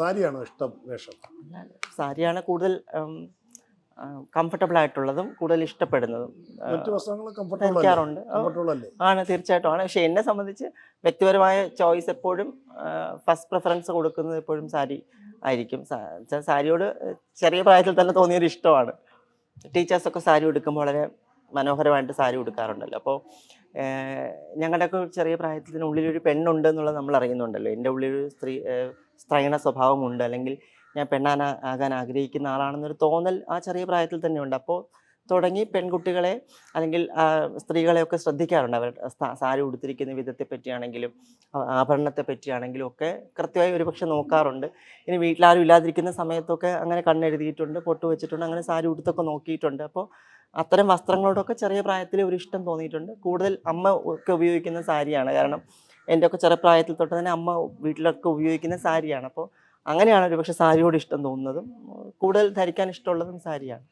സാരിയാണോ ഇഷ്ടം വേഷം? സാരിയാണ് കൂടുതൽ കംഫർട്ടബിൾ ആയിട്ടുള്ളതും കൂടുതൽ ഇഷ്ടപ്പെടുന്നതും മറ്റു വസ്ത്രങ്ങൾ ധരിക്കാറുണ്ട്. ആണ് തീർച്ചയായിട്ടും ആണ്. പക്ഷെ എന്നെ സംബന്ധിച്ച് വ്യക്തിപരമായ ചോയ്സ് എപ്പോഴും ഫസ്റ്റ് പ്രിഫറൻസ് കൊടുക്കുന്നത് എപ്പോഴും സാരി ആയിരിക്കും. സാരിയോട് ചെറിയ പ്രായത്തിൽ തന്നെ തോന്നിയൊരു ഇഷ്ടമാണ്. ടീച്ചേഴ്സൊക്കെ സാരി ഉടുക്കുമ്പോൾ വളരെ മനോഹരമായിട്ട് സാരി ഉടുക്കാറുണ്ടല്ലോ. അപ്പോൾ ഞങ്ങളുടെയൊക്കെ ചെറിയ പ്രായത്തിന് ഉള്ളിലൊരു പെണ്ണുണ്ട് എന്നുള്ളത് നമ്മൾ അറിയുന്നുണ്ടല്ലോ. എന്റെ ഉള്ളിലൊരു സ്ത്രീ സ്ത്രീണ സ്വഭാവമുണ്ട്. അല്ലെങ്കിൽ ഞാൻ പെണ്ണാൻ ആകാൻ ആഗ്രഹിക്കുന്ന ആളാണെന്നൊരു തോന്നൽ ആ ചെറിയ പ്രായത്തിൽ തന്നെ ഉണ്ട് അപ്പോൾ തുടങ്ങി പെൺകുട്ടികളെ അല്ലെങ്കിൽ സ്ത്രീകളെയൊക്കെ ശ്രദ്ധിക്കാറുണ്ട്. അവർ സാരി ഉടുത്തിരിക്കുന്ന വിധത്തെ പറ്റിയാണെങ്കിലും ആഭരണത്തെ പറ്റിയാണെങ്കിലും ഒക്കെ കൃത്യമായി ഒരുപക്ഷെ നോക്കാറുണ്ട്. ഇനി വീട്ടിലാരും ഇല്ലാതിരിക്കുന്ന സമയത്തൊക്കെ അങ്ങനെ കണ്ണെഴുതിയിട്ടുണ്ട് പൊട്ട് വെച്ചിട്ടുണ്ട് അങ്ങനെ സാരി ഉടുത്തൊക്കെ നോക്കിയിട്ടുണ്ട്. അപ്പോൾ അത്തരം വസ്ത്രങ്ങളോടൊക്കെ ചെറിയ പ്രായത്തിൽ ഒരു ഇഷ്ടം തോന്നിയിട്ടുണ്ട്. കൂടുതൽ അമ്മ ഒക്കെ ഉപയോഗിക്കുന്ന സാരിയാണ്. കാരണം എന്റെ ഒക്കെ ചെറിയ പ്രായത്തിൽ തൊട്ട് തന്നെ അമ്മ വീട്ടിലൊക്കെ ഉപയോഗിക്കുന്ന സാരിയാണ്. അപ്പോൾ അങ്ങനെയാണ് ഒരുപക്ഷെ സാരിയോട് ഇഷ്ടം തോന്നുന്നതും കൂടുതൽ ധരിക്കാൻ ഇഷ്ടമുള്ളതും സാരിയാണ്.